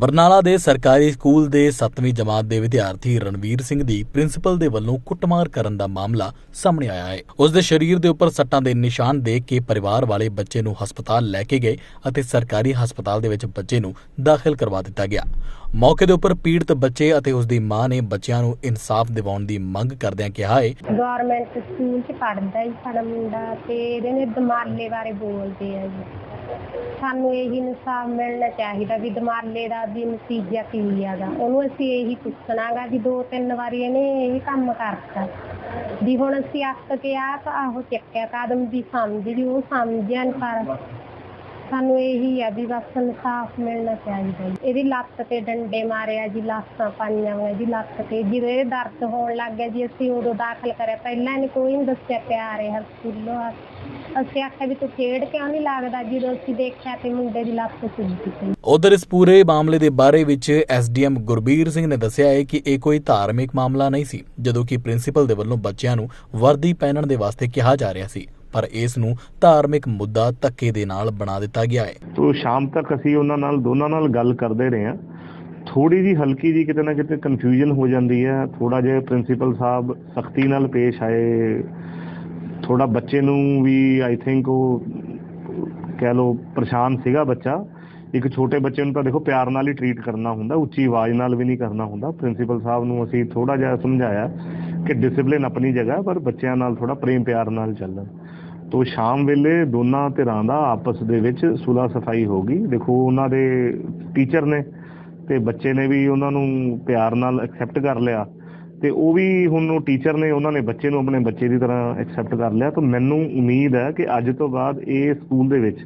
ਬਰਨਾਲਾ ਦੇ ਸਰਕਾਰੀ ਸਕੂਲ ਦੇ 7ਵੀਂ ਜਮਾਤ ਦੇ ਵਿਦਿਆਰਥੀ ਰਣਵੀਰ ਸਿੰਘ ਦੀ ਪ੍ਰਿੰਸੀਪਲ ਦੇ ਵੱਲੋਂ ਕੁੱਟਮਾਰ ਕਰਨ ਦਾ ਮਾਮਲਾ ਸਾਹਮਣੇ ਆਇਆ ਹੈ। ਉਸ ਦੇ ਸਰੀਰ ਦੇ ਉੱਪਰ ਸੱਟਾਂ ਦੇ ਨਿਸ਼ਾਨ ਦੇਖ ਕੇ ਪਰਿਵਾਰ ਵਾਲੇ ਬੱਚੇ ਨੂੰ ਹਸਪਤਾਲ ਲੈ ਕੇ ਗਏ ਅਤੇ ਸਰਕਾਰੀ ਹਸਪਤਾਲ ਦੇ ਵਿੱਚ ਬੱਚੇ ਨੂੰ ਦਾਖਲ ਕਰਵਾ ਦਿੱਤਾ ਗਿਆ। ਮੌਕੇ ਦੇ ਉੱਪਰ ਪੀੜਤ ਬੱਚੇ ਅਤੇ ਉਸ ਦੀ ਮਾਂ ਨੇ ਬੱਚਿਆਂ ਨੂੰ ਇਨਸਾਫ ਦਿਵਾਉਣ ਦੀ ਮੰਗ ਕਰਦਿਆਂ ਕਿਹਾ ਹੈ। ਗਵਰਨਮੈਂਟ ਸਕੂਲ 'ਚ ਪੜ੍ਹਦਾ ਜੀ ਸਾਡਾ ਮੁੰਡਾ ਤੇ ਇਹਦੇ ਨੇ ਦਮਾਲੇ ਬਾਰੇ ਬੋਲਦੇ ਆ ਜੀ। ਸਾਨੂੰ ਇਹੀ ਇਨਸਾਫ ਮਿਲਣਾ ਚਾਹੀਦਾ ਵੀ ਦਮਾਲੇ ਦਾ ਵੀ ਨਤੀਜਾ ਕੀ ਹੈਗਾ। ਉਹਨੂੰ ਅਸੀਂ ਇਹੀ ਪੁੱਛਣਾਗਾ ਵੀ ਦੋ ਤਿੰਨ ਵਾਰੀ ਇਹਨੇ ਇਹ ਕੰਮ ਕਰਤਾ। ਵੀ ਹੁਣ ਅਸੀਂ ਅੱਕ ਕੇ ਆ ਆਹੋ ਚੱਕਿਆ, ਕਦਮ ਵੀ ਸਮਝ ਵੀ ਉਹ ਸਮਝਿਆ ਨੀ ਪਰ ਸਾਨੂੰ ਇਹੀ ਆ ਵੀ ਬਸ ਇਨਸਾਫ ਮਿਲਣਾ ਚਾਹੀਦਾ ਜੀ। ਇਹਦੀ ਲੱਤ ਤੇ ਡੰਡੇ ਮਾਰਿਆ ਜੀ, ਲਾਸਾਂ ਪਾਈਆਂ ਹੋਈਆਂ ਜੀ ਲੱਤ ਤੇ। ਜਦੋਂ ਇਹ ਦਰਦ ਹੋਣ ਲੱਗ ਗਿਆ ਜੀ, ਅਸੀਂ ਉਦੋਂ ਦਾਖਲ ਕਰਿਆ। ਪਹਿਲਾਂ ਇਹਨੇ ਕੋਈ ਨਹੀਂ ਦੱਸਿਆ ਪਿਆ ਰਿਹਾ ਸਕੂਲੋਂ ਆ ਅਸੀਂ ਆਖਿਆ ਵੀ ਤੂੰ ਖੇਡ ਕਿਉਂ ਨਹੀਂ ਲੱਗਦਾ? ਜਦੋਂ ਅਸੀਂ ਦੇਖਿਆ ਤੇ ਮੁੰਡੇ ਦੀ ਲੱਤ ਸੁੱਜੀ ਪਈ ਉਧਰ ਇਸ ਪੂਰੇ ਮਾਮਲੇ ਦੇ ਬਾਰੇ ਵਿੱਚ ਐਸਡੀਐਮ ਗੁਰਬੀਰ ਸਿੰਘ ਨੇ ਦੱਸਿਆ ਹੈ ਕਿ ਇਹ ਕੋਈ ਧਾਰਮਿਕ ਮਾਮਲਾ ਨਹੀਂ ਸੀ, ਜਦੋਂ ਕਿ ਪ੍ਰਿੰਸੀਪਲ ਦੇ ਵੱਲੋਂ ਬੱਚਿਆਂ ਨੂੰ ਵਰਦੀ ਪਹਿਨਣ ਦੇ ਵਾਸਤੇ ਕਿਹਾ ਜਾ ਰਿਹਾ ਸੀ। ਪਰ ਇਸ ਨੂੰ ਧਾਰਮਿਕ ਮੁੱਦਾ ਧੱਕੇ ਦੇ ਨਾਲ ਬਣਾ ਦਿੱਤਾ ਗਿਆ ਹੈ। ਤੋ ਸ਼ਾਮ ਤੱਕ ਅਸੀਂ ਉਹਨਾਂ ਨਾਲ, ਦੋਨਾਂ ਨਾਲ ਗੱਲ ਕਰਦੇ ਰਹੇ ਹਾਂ। ਥੋੜੀ ਜੀ ਹਲਕੀ ਜੀ ਕਿਤੇ ਨਾ ਕਿਤੇ ਕਨਫਿਊਜ਼ਨ ਹੋ ਜਾਂਦੀ ਹੈ। ਥੋੜਾ ਜਿਹਾ ਪ੍ਰਿੰਸੀਪਲ ਸਾਹਿਬ ਸਖਤੀ ਨਾਲ ਪੇਸ਼ ਆਏ। ਥੋੜਾ ਬੱਚੇ ਨੂੰ ਵੀ ਆਈ ਥਿੰਕ ਉਹ ਕਹਿ ਲੋ ਪਰੇਸ਼ਾਨ ਸੀਗਾ ਬੱਚਾ। ਇੱਕ ਛੋਟੇ ਬੱਚੇ ਨੂੰ ਤਾਂ ਦੇਖੋ ਪਿਆਰ ਨਾਲ ਹੀ ਟਰੀਟ ਕਰਨਾ ਹੁੰਦਾ, ਉੱਚੀ ਆਵਾਜ਼ ਨਾਲ ਵੀ ਨਹੀਂ ਕਰਨਾ ਹੁੰਦਾ। ਪ੍ਰਿੰਸੀਪਲ ਸਾਹਿਬ ਨੂੰ ਅਸੀਂ ਥੋੜਾ ਜਿਹਾ ਸਮਝਾਇਆ ਕਿ ਡਿਸਪਲਿਨ ਆਪਣੀ ਜਗ੍ਹਾ, ਪਰ ਬੱਚਿਆਂ ਨਾਲ ਥੋੜਾ ਪ੍ਰੇਮ ਪਿਆਰ ਨਾਲ ਚੱਲਣ। ਤੋ ਸ਼ਾਮ ਵੇਲੇ ਦੋਨਾਂ ਧਿਰਾਂ ਦਾ ਆਪਸ ਦੇ ਵਿੱਚ ਸੁਲਾ ਸਫ਼ਾਈ ਹੋ ਗਈ। ਦੇਖੋ, ਉਹਨਾਂ ਦੇ ਟੀਚਰ ਨੇ ਤੇ ਬੱਚੇ ਨੇ ਵੀ ਉਹਨਾਂ ਨੂੰ ਪਿਆਰ ਨਾਲ ਐਕਸੈਪਟ ਕਰ ਲਿਆ। ਤੇ ਉਹ ਵੀ ਹੁਣ ਉਹ ਟੀਚਰ ਨੇ, ਉਹਨਾਂ ਨੇ ਬੱਚੇ ਨੂੰ ਆਪਣੇ ਬੱਚੇ ਦੀ ਤਰ੍ਹਾਂ ਐਕਸੈਪਟ ਕਰ ਲਿਆ। ਤਾਂ ਮੈਨੂੰ ਉਮੀਦ ਹੈ ਕਿ ਅੱਜ ਤੋਂ ਬਾਅਦ ਇਹ ਸਕੂਲ ਦੇ ਵਿੱਚ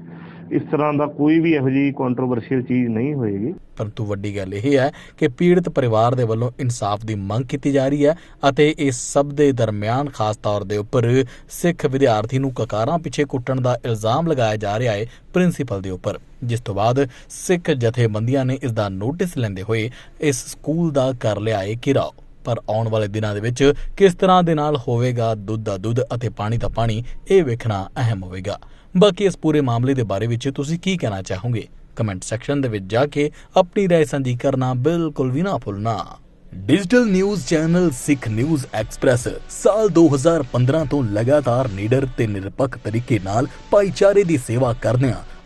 ਇਸ ਤਰ੍ਹਾਂ ਦਾ ਕੋਈ ਵੀ ਇਹੋ ਜਿਹੀ ਕੰਟਰੋਵਰਸ਼ੀਅਲ ਚੀਜ਼ ਨਹੀਂ ਹੋਏਗੀ। ਪਰੰਤੂ ਵੱਡੀ ਗੱਲ ਇਹ ਹੈ ਕਿ ਪੀੜਤ ਪਰਿਵਾਰ ਦੇ ਵੱਲੋਂ ਇਨਸਾਫ ਦੀ ਮੰਗ ਕੀਤੀ ਜਾ ਰਹੀ ਹੈ ਅਤੇ ਇਸ ਸਭ ਦੇ ਦਰਮਿਆਨ ਖਾਸ ਤੌਰ ਦੇ ਉੱਪਰ ਸਿੱਖ ਵਿਦਿਆਰਥੀ ਨੂੰ ਕਕਾਰਾਂ ਪਿੱਛੇ ਕੁੱਟਣ ਦਾ ਇਲਜ਼ਾਮ ਲਗਾਇਆ ਜਾ ਰਿਹਾ ਹੈ ਪ੍ਰਿੰਸੀਪਲ ਦੇ ਉੱਪਰ। ਜਿਸ ਤੋਂ ਬਾਅਦ ਸਿੱਖ ਜਥੇਬੰਦੀਆਂ ਨੇ ਇਸ ਦਾ ਨੋਟਿਸ ਲੈਂਦੇ ਹੋਏ ਇਸ ਸਕੂਲ ਦਾ ਕਰ ਲਿਆ ਹੈ ਘਿਰਾਓ। ਪਰ ਆਉਣ ਵਾਲੇ ਦਿਨਾਂ ਦੇ ਵਿੱਚ ਕਿਸ ਤਰ੍ਹਾਂ ਦੇ ਨਾਲ ਹੋਵੇਗਾ ਦੁੱਧ ਦਾ ਦੁੱਧ ਅਤੇ ਪਾਣੀ ਦਾ ਪਾਣੀ ਇਹ ਵੇਖਣਾ ਅਹਿਮ ਹੋਵੇਗਾ ਬਾਕੀ ਇਸ ਪੂਰੇ ਮਾਮਲੇ ਦੇ ਬਾਰੇ ਵਿੱਚ ਤੁਸੀਂ ਕੀ ਕਹਿਣਾ ਚਾਹੋਗੇ ਕਮੈਂਟ ਸੈਕਸ਼ਨ ਦੇ ਵਿੱਚ ਜਾ ਕੇ ਆਪਣੀ رائے ਸਾਂਝੀ ਕਰਨਾ ਬਿਲਕੁਲ ਵੀ ਨਾ ਭੁੱਲਣਾ digital news channel Sikh news express ਸਾਲ 2015 ਤੋਂ ਲਗਾਤਾਰ ਨੀਡਰ ਤੇ ਨਿਰਪੱਖ ਤਰੀਕੇ ਨਾਲ ਭਾਈਚਾਰੇ ਦੀ ਸੇਵਾ ਕਰਦਿਆਂ